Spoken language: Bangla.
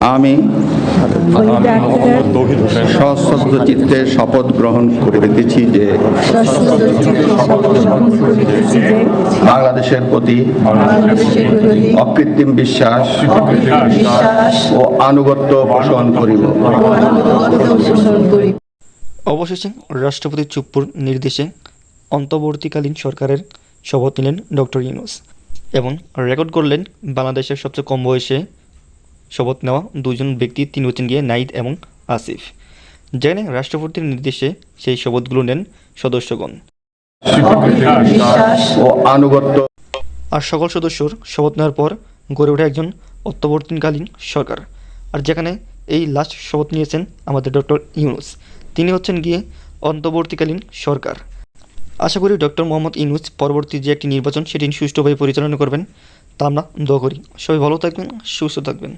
আমি সশ্রদ্ধ চিত্তে শপথ গ্রহণ করিতেছি যে যে বাংলাদেশের প্রতি অকৃত্রিম বিশ্বাস ও আনুগত্য পোষণ করিব। অবশেষে রাষ্ট্রপতি চুপ্পুর নির্দেশে অন্তর্বর্তীকালীন সরকারের শপথ নিলেন ডক্টর ইউনুস এবং রেকর্ড করলেন বাংলাদেশের সবচেয়ে কম বয়সে শপথ নেওয়া দুজন ব্যক্তি তিনি হচ্ছেন গিয়ে নাইদ এবং আসিফ। যেখানে রাষ্ট্রপতির নির্দেশে সেই শপথগুলো নেন সদস্যগণ। আর সকল সদস্যর শপথ নেওয়ার পর গড়ে ওঠে একজন অত্যবর্তীকালীন সরকার। আর যেখানে এই লাস্ট শপথ নিয়েছেন আমাদের ডক্টর ইউনুস। তিনি হচ্ছেন গিয়ে অন্তর্বর্তীকালীন সরকার। আশা করি ডক্টর মোহাম্মদ ইউনুস পরবর্তী যে একটি নির্বাচন সেটি সুষ্ঠুভাবে পরিচালনা করবেন তা আমরা দোয়া করি। সবাই ভালো থাকবেন সুস্থ থাকবেন।